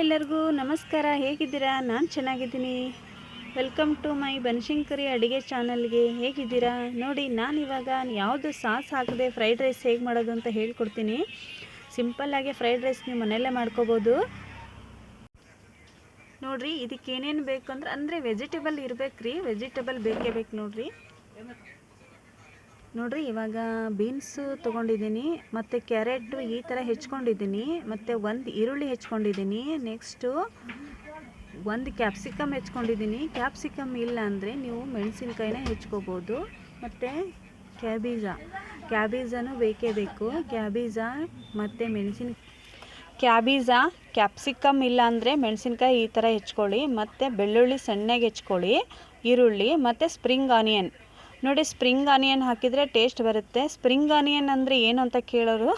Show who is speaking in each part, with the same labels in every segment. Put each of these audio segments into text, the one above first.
Speaker 1: ಎಲ್ಲರಿಗೂ ನಮಸ್ಕಾರ. ಹೇಗಿದ್ದೀರಾ? ನಾನು ಚೆನ್ನಾಗಿದ್ದೀನಿ. ವೆಲ್ಕಮ್ ಟು ಮೈ ಬನಶಂಕರಿ ಅಡುಗೆ ಚಾನಲ್ಗೆ ಹೇಗಿದ್ದೀರಾ? ನೋಡಿ ನಾನು ಇವಾಗ ಯಾವುದು ಸಾಸ್ ಹಾಕದೆ ಫ್ರೈಡ್ ರೈಸ್ ಹೇಗೆ ಮಾಡೋದು ಅಂತ ಹೇಳ್ಕೊಡ್ತೀನಿ. ಸಿಂಪಲ್ಲಾಗಿ ಫ್ರೈಡ್ ರೈಸ್ ನೀವು ಮನೆಯಲ್ಲೇ ಮಾಡ್ಕೋಬೋದು. ನೋಡಿರಿ, ಇದಕ್ಕೆ ಏನೇನು ಬೇಕು ಅಂದ್ರೆ ಅಂದರೆ ವೆಜಿಟೇಬಲ್ ಇರ್ಬೇಕು ರೀ ವೆಜಿಟೇಬಲ್ ಬೇಕೇ ಬೇಕು ನೋಡಿರಿ. ನೋಡಿರಿ, ಇವಾಗ ಬೀನ್ಸು ತೊಗೊಂಡಿದ್ದೀನಿ, ಮತ್ತು ಕ್ಯಾರೆಟು ಈ ಥರ ಹೆಚ್ಕೊಂಡಿದ್ದೀನಿ, ಮತ್ತು ಒಂದು ಈರುಳ್ಳಿ ಹೆಚ್ಕೊಂಡಿದ್ದೀನಿ, ನೆಕ್ಸ್ಟು ಒಂದು ಕ್ಯಾಪ್ಸಿಕಮ್ ಹೆಚ್ಕೊಂಡಿದ್ದೀನಿ. ಕ್ಯಾಪ್ಸಿಕಮ್ ಇಲ್ಲ ಅಂದರೆ ನೀವು ಮೆಣಸಿನ್ಕಾಯಿನ ಹೆಚ್ಕೋಬೋದು, ಮತ್ತು ಕ್ಯಾಬೀಜ. ಕ್ಯಾಬೀಜನೂ ಬೇಕೇ ಬೇಕು. ಕ್ಯಾಬೀಜ ಮತ್ತು ಮೆಣಸಿನ, ಕ್ಯಾಬೀಜ ಕ್ಯಾಪ್ಸಿಕಮ್ ಇಲ್ಲ ಅಂದರೆ ಮೆಣಸಿನ್ಕಾಯಿ ಈ ಥರ ಹೆಚ್ಕೊಳ್ಳಿ, ಮತ್ತು ಬೆಳ್ಳುಳ್ಳಿ ಸಣ್ಣಗೆ ಹೆಚ್ಕೊಳ್ಳಿ, ಈರುಳ್ಳಿ, ಮತ್ತು ಸ್ಪ್ರಿಂಗ್ ಆನಿಯನ್. ನೋಡಿ ಸ್ಪ್ರಿಂಗ್ ಆನಿಯನ್ ಹಾಕಿದರೆ ಟೇಸ್ಟ್ ಬರುತ್ತೆ. ಸ್ಪ್ರಿಂಗ್ ಆನಿಯನ್ ಅಂದರೆ ಏನು ಅಂತ ಕೇಳೋರು?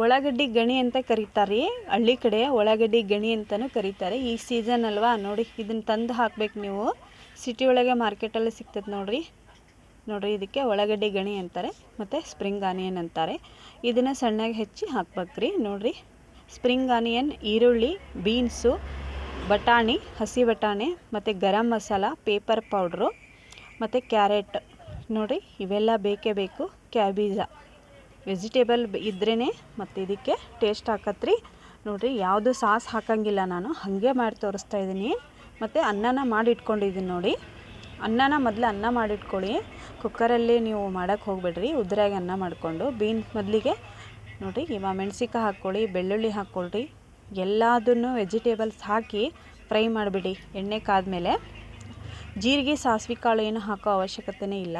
Speaker 1: ಉಳ್ಳಾಗಡ್ಡಿ ಗಣಿ ಅಂತ ಕರೀತಾರೆ. ಹಳ್ಳಿ ಕಡೆ ಉಳ್ಳಾಗಡ್ಡಿ ಗಣಿ ಅಂತಲೂ ಕರೀತಾರೆ. ಈ ಸೀಸನ್ ಅಲ್ವಾ? ನೋಡಿ, ಇದನ್ನು ತಂದು ಹಾಕ್ಬೇಕು ನೀವು. ಸಿಟಿ ಒಳಗೆ ಮಾರ್ಕೆಟಲ್ಲಿ ಸಿಗ್ತದೆ ನೋಡಿರಿ. ನೋಡಿರಿ, ಇದಕ್ಕೆ ಉಳ್ಳಾಗಡ್ಡಿ ಗಣಿ ಅಂತಾರೆ, ಮತ್ತು ಸ್ಪ್ರಿಂಗ್ ಆನಿಯನ್ ಅಂತಾರೆ. ಇದನ್ನು ಸಣ್ಣಗೆ ಹೆಚ್ಚಿ ಹಾಕ್ಬೇಕ್ರಿ. ನೋಡಿರಿ ಸ್ಪ್ರಿಂಗ್ ಆನಿಯನ್ ಈರುಳ್ಳಿ ಬೀನ್ಸು ಬಟಾಣಿ, ಹಸಿ ಬಟಾಣಿ, ಮತ್ತು ಗರಂ ಮಸಾಲ ಪೇಪರ್ ಪೌಡ್ರು ಮತ್ತು ಕ್ಯಾರೆಟ್. ನೋಡಿ, ಇವೆಲ್ಲ ಬೇಕೇ ಬೇಕು. ಕ್ಯಾಬೀಜ. ವೆಜಿಟೇಬಲ್ ಇದ್ರೇ ಮತ್ತು ಇದಕ್ಕೆ ಟೇಸ್ಟ್ ಹಾಕತ್ರಿ. ನೋಡಿರಿ, ಯಾವುದು ಸಾಸ್ ಹಾಕಂಗಿಲ್ಲ ನಾನು. ಹಾಗೆ ಮಾಡಿ ತೋರಿಸ್ತಾ ಇದ್ದೀನಿ ಮತ್ತು ಅನ್ನನ ಮಾಡಿ ಇಟ್ಕೊಂಡಿದ್ದೀನಿ ನೋಡಿ. ಅನ್ನನ ಮೊದಲು ಅನ್ನ ಮಾಡಿಟ್ಕೊಳ್ಳಿ ಕುಕ್ಕರಲ್ಲಿ ನೀವು ಮಾಡೋಕ್ಕೆ ಹೋಗ್ಬೇಡ್ರಿ. ಉದ್ರಾಗಿ ಅನ್ನ ಮಾಡಿಕೊಂಡು. ಬೀನ್ಸ್ ಮೊದಲಿಗೆ ನೋಡಿರಿ ಇವಾಗ ಮೆಣಸಿಕಾಯಿ ಹಾಕ್ಕೊಳ್ಳಿ, ಬೆಳ್ಳುಳ್ಳಿ ಹಾಕ್ಕೊಳ್ರಿ. ಎಲ್ಲದನ್ನು ವೆಜಿಟೇಬಲ್ಸ್ ಹಾಕಿ ಫ್ರೈ ಮಾಡಿಬಿಡಿ. ಎಣ್ಣೆ ಕಾದ್ಮೇಲೆ. ಜೀರಿಗೆ ಸಾಸಿವೆ ಕಾಳು ಏನು ಹಾಕೋ ಅವಶ್ಯಕತೆನೇ ಇಲ್ಲ.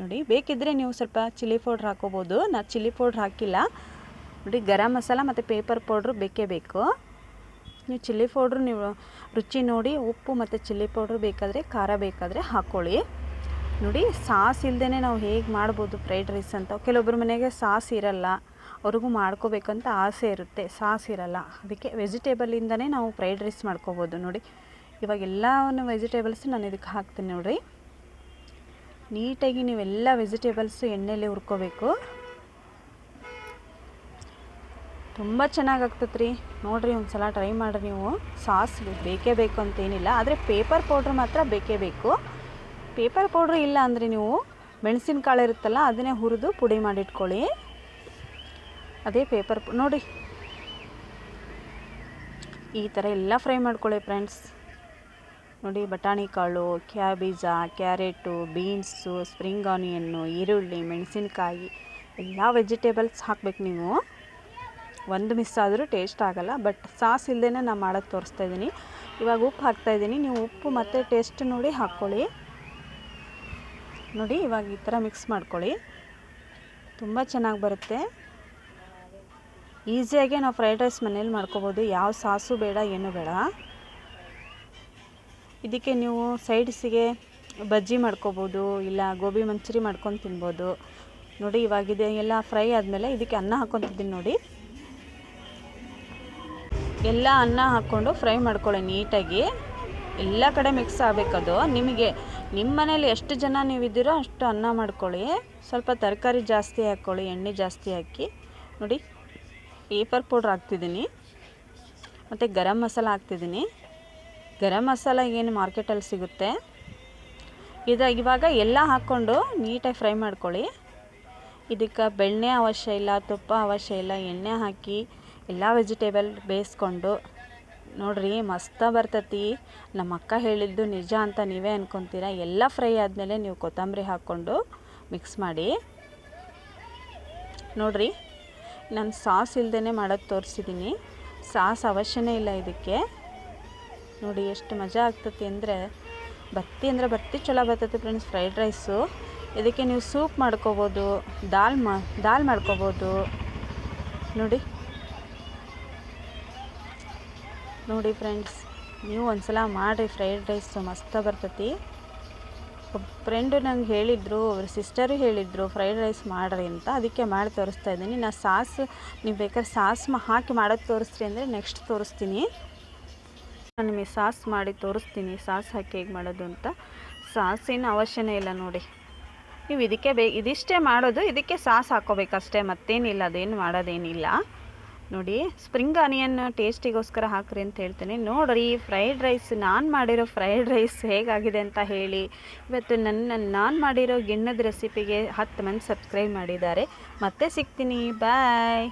Speaker 1: ನೋಡಿ ಬೇಕಿದ್ದರೆ ನೀವು ಸ್ವಲ್ಪ ಚಿಲ್ಲಿ ಪೌಡ್ರ್ ಹಾಕೋಬೋದು. ನಾನು ಚಿಲ್ಲಿ ಪೌಡ್ರ್ ಹಾಕಿಲ್ಲ. ನೋಡಿ, ಗರಂ ಮಸಾಲ ಮತ್ತು ಪೇಪರ್ ಪೌಡ್ರ್ ಬೇಕೇ ಬೇಕು. ನೀವು ಚಿಲ್ಲಿ ಪೌಡ್ರ್ ನೀವು ರುಚಿ ನೋಡಿ, ಉಪ್ಪು ಮತ್ತು ಚಿಲ್ಲಿ ಪೌಡ್ರ್ ಬೇಕಾದರೆ, ಖಾರ ಬೇಕಾದರೆ ಹಾಕ್ಕೊಳ್ಳಿ ನೋಡಿ, ಸಾಸ್ ಇಲ್ಲದೇ ನಾವು ಹೇಗೆ ಮಾಡ್ಬೋದು ಫ್ರೈಡ್ ರೈಸ್ ಅಂತ. ಕೆಲವೊಬ್ಬರ ಮನೆಗೆ ಸಾಸ್ ಇರಲ್ಲ. ಅವ್ರಿಗೂ ಮಾಡ್ಕೋಬೇಕಂತ ಆಸೆ ಇರುತ್ತೆ. ಸಾಸ್ ಇರಲ್ಲ. ಅದಕ್ಕೆ ವೆಜಿಟೇಬಲಿಂದನೇ ನಾವು ಫ್ರೈಡ್ ರೈಸ್ ಮಾಡ್ಕೋಬೋದು. ನೋಡಿ ಇವಾಗ ಎಲ್ಲವನ್ನು ವೆಜಿಟೇಬಲ್ಸ್ ನಾನು ಇದಕ್ಕೆ ಹಾಕ್ತೀನಿ ನೋಡಿರಿ. ನೀಟಾಗಿ ನೀವೆಲ್ಲ ವೆಜಿಟೇಬಲ್ಸು ಎಣ್ಣೆಯಲ್ಲಿ ಹುರ್ಕೋಬೇಕು. ತುಂಬ ಚೆನ್ನಾಗಿ ಆಗ್ತದೆ ರೀ ನೋಡಿರಿ ಒಂದು ಸಲ ಟ್ರೈ ಮಾಡಿರಿ ನೀವು. ಸಾಸ್ ಬೇಕೇ ಬೇಕು ಅಂತೇನಿಲ್ಲ. ಆದರೆ ಪೇಪರ್ ಪೌಡ್ರ್ ಮಾತ್ರ ಬೇಕೇ ಬೇಕು. ಪೇಪರ್ ಪೌಡ್ರ್ ಇಲ್ಲ ಅಂದರೆ ನೀವು ಮೆಣಸಿನಕಾಳು ಇರುತ್ತಲ್ಲ ಅದನ್ನೇ ಹುರಿದು ಪುಡಿ ಮಾಡಿಟ್ಕೊಳ್ಳಿ. ಅದೇ ಪೇಪರ್ ನೋಡಿ. ಈ ಥರ ಎಲ್ಲ ಫ್ರೈ ಮಾಡ್ಕೊಳ್ಳಿ ಫ್ರೆಂಡ್ಸ್ ನೋಡಿ, ಬಟಾಣಿ ಕಾಳು, cabbage, carrot, beans, spring onion, ಈರುಳ್ಳಿ, ಮೆಣಸಿನಕಾಯಿ, ಎಲ್ಲ ವೆಜಿಟೇಬಲ್ಸ್ ಹಾಕ್ಬೇಕು ನೀವು. ಒಂದು ಮಿಸ್ ಆದರೂ ಟೇಸ್ಟ್ ಆಗೋಲ್ಲ, ಬಟ್ ಸಾಸ್ ಇಲ್ಲದೇ ನಾನು ಮಾಡೋದು ತೋರಿಸ್ತಾ ಇದ್ದೀನಿ ಇವಾಗ ಉಪ್ಪು ಹಾಕ್ತಾಯಿದ್ದೀನಿ ನೀವು ಉಪ್ಪು ಮತ್ತು ಟೇಸ್ಟ್ ನೋಡಿ ಹಾಕ್ಕೊಳ್ಳಿ ನೋಡಿ, ಇವಾಗ ಈ ಥರ ಮಿಕ್ಸ್ ಮಾಡ್ಕೊಳ್ಳಿ. ತುಂಬ ಚೆನ್ನಾಗಿ ಬರುತ್ತೆ. ಈಸಿಯಾಗೆ ನಾವು ಫ್ರೈಡ್ ರೈಸ್ ಮನೇಲಿ ಮಾಡ್ಕೋಬೋದು. ಯಾವ ಸಾಸು ಬೇಡ, ಏನೂ ಬೇಡ. ಇದಕ್ಕೆ ನೀವು ಸೈಡ್ಸಿಗೆ ಬಜ್ಜಿ ಮಾಡ್ಕೋಬೋದು, ಇಲ್ಲ ಗೋಬಿ ಮಂಚೂರಿ ಮಾಡ್ಕೊಂಡು ತಿನ್ಬೋದು. ನೋಡಿ, ಇವಾಗಿದೆ, ಎಲ್ಲ ಫ್ರೈ ಆದಮೇಲೆ ಇದಕ್ಕೆ ಅನ್ನ ಹಾಕ್ಕೊತಿದ್ದೀನಿ ನೋಡಿ. ಎಲ್ಲ ಅನ್ನ ಹಾಕ್ಕೊಂಡು ಫ್ರೈ ಮಾಡ್ಕೊಳ್ಳಿ ನೀಟಾಗಿ. ಎಲ್ಲ ಕಡೆ ಮಿಕ್ಸ್ ಆಗಬೇಕದು ನಿಮಗೆ, ನಿಮ್ಮ ಮನೇಲಿ ಎಷ್ಟು ಜನ ನೀವಿದ್ದೀರೋ ಅಷ್ಟು ಅನ್ನ ಮಾಡ್ಕೊಳ್ಳಿ. ಸ್ವಲ್ಪ ತರಕಾರಿ ಜಾಸ್ತಿ ಹಾಕ್ಕೊಳ್ಳಿ, ಎಣ್ಣೆ ಜಾಸ್ತಿ ಹಾಕಿ. ನೋಡಿ, ಪೇಪರ್ ಪೌಡ್ರ್ ಹಾಕ್ತಿದ್ದೀನಿ. ಮತ್ತು ಗರಂ ಮಸಾಲ ಹಾಕ್ತಿದ್ದೀನಿ. ಗರಂ ಮಸಾಲ ಏನು ಮಾರ್ಕೆಟಲ್ಲಿ ಸಿಗುತ್ತೆ. ಇದು ಇವಾಗ ಎಲ್ಲ ಹಾಕ್ಕೊಂಡು ನೀಟಾಗಿ ಫ್ರೈ ಮಾಡ್ಕೊಳ್ಳಿ. ಇದಕ್ಕೆ ಬೆಣ್ಣೆ ಅವಶ್ಯ ಇಲ್ಲ, ತುಪ್ಪ ಅವಶ್ಯ ಇಲ್ಲ, ಎಣ್ಣೆ ಹಾಕಿ ಎಲ್ಲ ವೆಜಿಟೇಬಲ್ ಬೇಯಿಸ್ಕೊಂಡು. ನೋಡ್ರಿ ಮಸ್ತ ಬರ್ತತಿ. ನಮ್ಮ ಅಕ್ಕ ಹೇಳಿದ್ದು ನಿಜ ಅಂತ ನೀವೇ ಅನ್ಕೊತೀರ? ಎಲ್ಲ ಫ್ರೈ ಆದಮೇಲೆ ನೀವು ಕೊತ್ತಂಬರಿ ಹಾಕ್ಕೊಂಡು ಮಿಕ್ಸ್ ಮಾಡಿ. ನೋಡ್ರಿ, ನಾನು ಸಾಸ್ ಇಲ್ಲದೇ ಮಾಡೋದು ತೋರಿಸಿದ್ದೀನಿ ಸಾಸ್ ಅವಶ್ಯನೇ ಇಲ್ಲ ಇದಕ್ಕೆ. ನೋಡಿ ಎಷ್ಟು ಮಜಾ ಆಗ್ತತಿ ಅಂದರೆ ಬತ್ತಿ ಅಂದರೆ ಬತ್ತಿ ಚಲೋ ಬರ್ತೈತಿ ಫ್ರೆಂಡ್ಸ್ ಫ್ರೈಡ್ ರೈಸು ಇದಕ್ಕೆ ನೀವು ಸೂಪ್ ಮಾಡ್ಕೋಬೋದು, ದಾಲ್ ಮಾ, ದಾಲ್ ಮಾಡ್ಕೋಬೋದು. ನೋಡಿ. ನೋಡಿ ಫ್ರೆಂಡ್ಸ್ ನೀವು ಒಂದ್ಸಲ ಮಾಡಿರಿ ಫ್ರೈಡ್ ರೈಸು ಮಸ್ತ ಬರ್ತೈತಿ. ಒಬ್ಬ ಫ್ರೆಂಡು ನಂಗೆ ಹೇಳಿದರು, ಅವ್ರ ಸಿಸ್ಟರು ಹೇಳಿದರು ಫ್ರೈಡ್ ರೈಸ್ ಮಾಡಿರಿ ಅಂತ. ಅದಕ್ಕೆ ಮಾಡಿ ತೋರಿಸ್ತಾ ಇದ್ದೀನಿ. ನಾನು ಸಾಸ್, ನೀವು ಬೇಕಾದ್ರೆ ಸಾಸ್ ಹಾಕಿ ಮಾಡೋದು ತೋರಿಸ್ತೀನಿ ಅಂದರೆ ನೆಕ್ಸ್ಟ್ ತೋರಿಸ್ತೀನಿ. ನಾನು ನಿಮಗೆ ಸಾಸ್ ಮಾಡಿ ತೋರಿಸ್ತೀನಿ. ಸಾಸ್ ಹಾಕಿ ಹೇಗೆ ಮಾಡೋದು ಅಂತ. ಸಾಸಿನ ಅವಶ್ಯನೇ ಇಲ್ಲ ನೋಡಿ. ನೀವು ಇದಕ್ಕೆ ಬೇ, ಇದಿಷ್ಟೇ ಮಾಡೋದು, ಇದಕ್ಕೆ ಸಾಸ್ ಹಾಕೋಬೇಕಷ್ಟೇ. ಮತ್ತೇನಿಲ್ಲ, ಅದೇನು ಮಾಡೋದೇನಿಲ್ಲ. ನೋಡಿ, ಸ್ಪ್ರಿಂಗ್ ಆನಿಯನ್ ಟೇಸ್ಟಿಗೋಸ್ಕರ ಹಾಕ್ರಿ ಅಂತ ಹೇಳ್ತೀನಿ. ನೋಡ್ರಿ, ಫ್ರೈಡ್ ರೈಸ್, ನಾನು ಮಾಡಿರೋ ಫ್ರೈಡ್ ರೈಸ್ ಹೇಗಾಗಿದೆ ಅಂತ ಹೇಳಿ. ಇವತ್ತು ನನ್ನ, ನಾನು ಮಾಡಿರೋ ಗಿಣ್ಣದ ರೆಸಿಪಿಗೆ ಹತ್ತು ಮಂದಿ ಸಬ್ಸ್ಕ್ರೈಬ್ ಮಾಡಿದ್ದಾರೆ. ಮತ್ತೆ ಸಿಗ್ತೀನಿ. ಬಾಯ್.